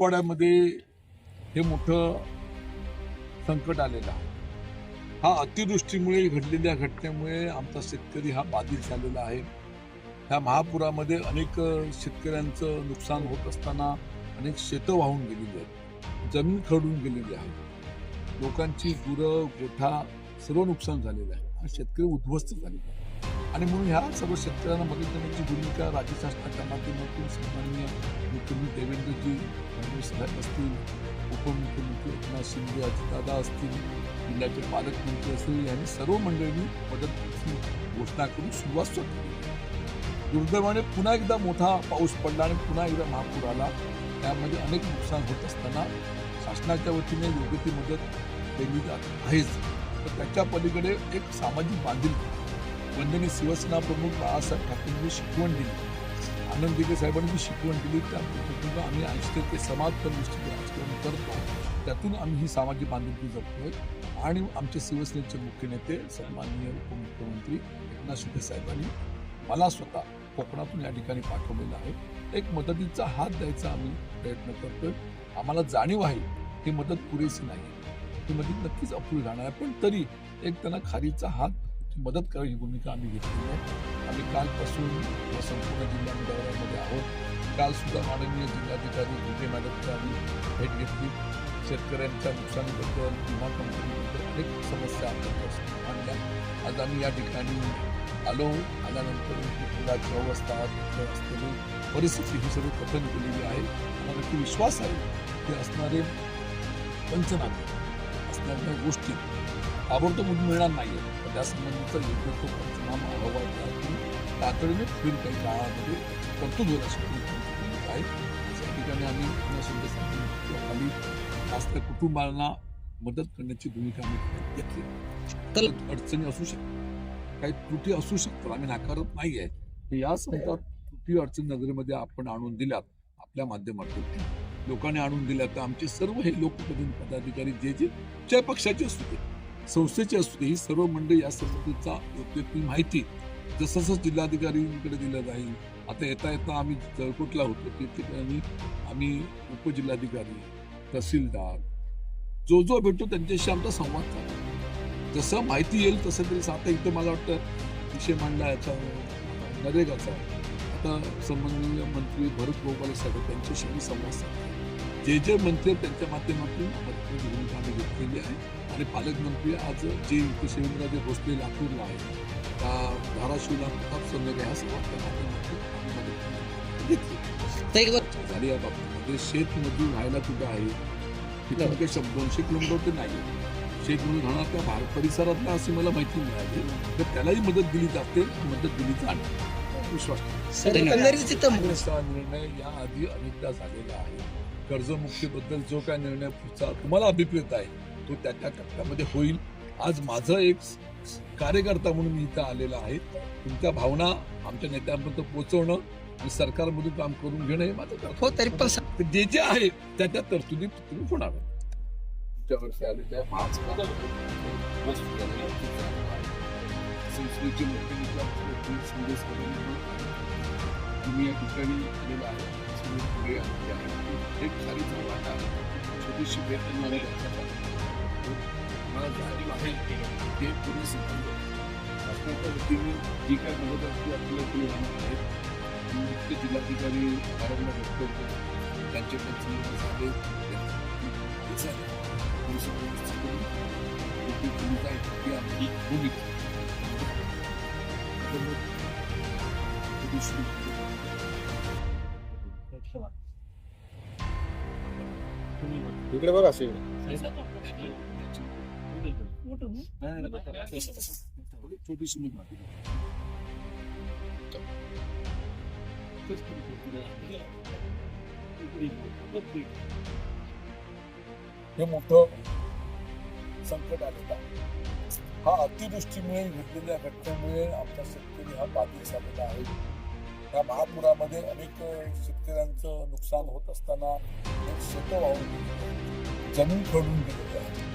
मराठवाड्यामध्ये हे मोठं संकट आलेलं आहे. हा अतिवृष्टीमुळे घडलेल्या घटनेमुळे आमचा शेतकरी हा बाधित झालेला आहे. ह्या महापुरामध्ये अनेक शेतकऱ्यांचं नुकसान होत असताना अनेक शेतं वाहून गेलेली आहेत. जमीन खडून गेलेली आहे. लोकांची गुरं गोठा सर्व नुकसान झालेलं आहे. हा शेतकरी उद्ध्वस्त झालेले आहे आणि म्हणून ह्या सर्व शेतकऱ्यांना मदत करण्याची भूमिका राज्य शासनाच्या माध्यमातून सन्माननीय मुख्यमंत्री देवेंद्रजी फडणवीस साहेब असतील उपमुख्यमंत्री एकनाथ शिंदे अजितदादा असतील जिल्ह्याचे पालकमंत्री असतील यांनी सर्व मंडळींनी मदतीची घोषणा करून सुरुवात केली. दुर्दैवाने पुन्हा एकदा मोठा पाऊस पडला आणि पुन्हा एकदा महापूर आला. त्यामध्ये अनेक नुकसान होत असताना शासनाच्या वतीने योग्य ती मदत केली जात आहेच. तर त्याच्या पलीकडे एक सामाजिक बांधिलकी वंदनी शिवसेना प्रमुख बाळासाहेब ठाकरेंनी शिकवण दिली. आनंद दिगे साहेबांनी जी शिकवण दिली त्या पद्धतीनं आम्ही ऐंशी ते समाजपण दृष्टीने राजकारण करतो त्यातून आम्ही ही सामाजिक बांधिलकी जपतोय आणि आमचे शिवसेनेचे मुख्य नेते सन्माननीय उपमुख्यमंत्री एकनाथ शिंदे साहेबांनी मला स्वतः कोकणातून या ठिकाणी पाठवलेलं आहे. एक मदतीचा हात द्यायचा आम्ही प्रयत्न करतोय. आम्हाला जाणीव आहे ही मदत पुरेशी नाही ही मदत नक्कीच अपुरी राहणार आहे पण तरी एक त्यांना खारीचा हात मदत करावी ही भूमिका आम्ही घेतलेली आहे. आम्ही कालपासून या संपूर्ण जिल्हा दौऱ्यामध्ये आहोत. काल सुद्धा माननीय जिल्हाधिकारी विजय मॅडमची आम्ही भेट घेतली. शेतकऱ्यांच्या नुकसानीबद्दल विमा कंपनीबद्दल अनेक समस्या आमच्या मांडल्या आज आम्ही या ठिकाणी आलो आल्यानंतर पुलाची अवस्था तिथे असलेली परिस्थिती ही सगळी कथन केलेली आहे. मला नक्की विश्वास आहे की असणारे पंचनामे असणाऱ्या गोष्टी ताबडतोब मिळणार नाही आहे त्या संबंधीचा योग्य तो पंचनामा अहवाल तयार तातडीने पुढील काही काळामध्ये तरतूद होईल आहे. या ठिकाणी आम्ही पुन्हा शिंदे जास्त कुटुंबांना मदत करण्याची भूमिका आम्ही घेतली. तर अडचणी असू शकतात. काही त्रुटी असू शकतात. आम्ही नाकारत नाही आहे तर या संदर्भात त्रुटी अडचणी नजरेमध्ये आपण आणून दिल्यात आपल्या माध्यमातून. लोकांनी आणून दिल्या तर आमचे सर्व हे लोकप्रतिनिधी पदाधिकारी जे जे ज्या पक्षाचे असू दे. संस्थेची असू दे ही सर्व मंडळी या संबंधीचा योग्य माहिती जसं जसं जिल्हाधिकारींकडे दिलं जाईल. आता येता येता आम्ही जळकोटला होतो. त्या ठिकाणी आम्ही उपजिल्हाधिकारी तहसीलदार जो जो भेटतो त्यांच्याशी आमचा संवाद चालू जसं माहिती येईल तसं तरी आता इथं मला वाटतं विषय मांडला याचा नरेगाचा. आता संबंधित मंत्री भरत गोपाल साहेब त्यांच्याशी मी संवाद साधला जे जे मंत्री आहेत त्यांच्या माध्यमातून भूमिका आम्ही घेतलेली आहे आणि पालकमंत्री आज जे इथे शिवेंद्रराजे भोसले लातूरला आहे त्या धाराशिवला प्रताप संदर्भ ह्या सर्वांच्या माध्यमातून घेतली झाली या बाबतीमध्ये शेतमजूर राहायला कुठं आहे तिथे काही शंभर दोनशे किलोमीटर ते नाही शेतमजूर राहणार त्या भारत परिसरातला अशी मला माहिती मिळाली. तर त्यालाही मदत दिली जाते. मदत दिली जाणार. विश्वास निर्णय या आधी अनेकदा झालेला आहे. कर्जमुक्तीबद्दल जो काय निर्णय पुढचा तुम्हाला अभिप्रेत आहे तो त्या त्या टप्प्यामध्ये होईल. आज माझं एक कार्यकर्ता म्हणून मी इथं आलेला आहे. तुमच्या भावना आमच्या नेत्यांपर्यंत पोहोचवणं आणि सरकारमधून काम करून घेणं हे माझं. हो तरी पण जे जे आहे त्या त्या तरतुदी तुम्ही होणार आलेल्या संस्थेचे मुख्य संदेश तुम्ही या ठिकाणी आलेला आहे. तुम्ही पुढे आलेली आहे एक खालीचा वाटा छोटीशी भेट मला जाणीव आहे ते पुरेसे शासनाच्या वतीने जी काय मदत असते आपल्याला पुढे होणार आहे मुख्य जिल्हाधिकारी बारामला व्यक्त होतो त्यांचे पण झाले भूमिका आहे ती आपली भूमिका इकडे बघा असे हे मोठं संकट आलेलं आहे हा अतिवृष्टीमुळे घडलेल्या घटनेमुळे आमचा शेतकरी हा बाधित झालेला आहे. या महापुरामध्ये अनेक शेतकऱ्यांचं नुकसान होत असताना शेतं वाहून जमीन खडून गेलेली आहे.